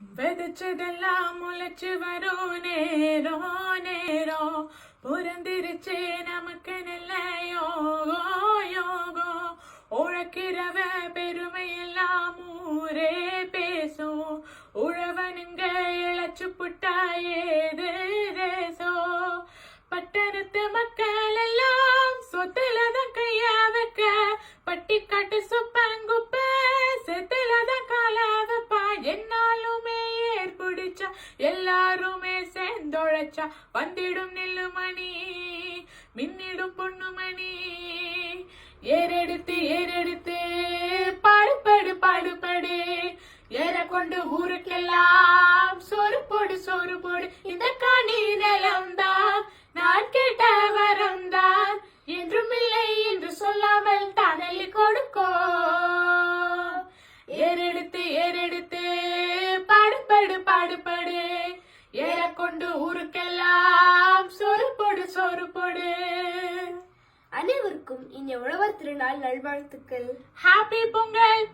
വെതച്ചതെല്ലാം മുളച്ചു വരൂ നേരോ നേരോ. പുരന്തിരിച്ചേ നമുക്കനല്ലയോ യോഗോ ഉഴക്കിരവ പെരുമയെല്ലാം ഊരേ പേസോ. ഉഴവനുങ്ക ഇളച്ചു പുട്ടായേ ஏற்புடிச்சா எல்லாருமே சேர்ந்தொழைச்சா வந்திடும் நெல்லுமணி மின்னிடும் பொண்ணுமணி ஏறெடுத்து ஏறெடுத்து பாடுபடு பாடுபடு ஏற கொண்டு ஊருக்கெல்லாம் சோறு போடு சோறு போடு இந்த காணி நிலம்தான் நான் கேட்ட வரம்தான். என்றும் இல்லை என்று சொல்லாமல் தனலி கொடுக்கோ. ஏறெடுத்து ஏறெடுத்து பாடுபடு பாடுபடு ஏற கொண்டு ஊருக்கெல்லாம் சோறு போடு சோறு போடு அனைவருக்கும் இனிய உழவர் திருநாள் நல்வாழ்த்துக்கள். ஹாப்பி பொங்கல்.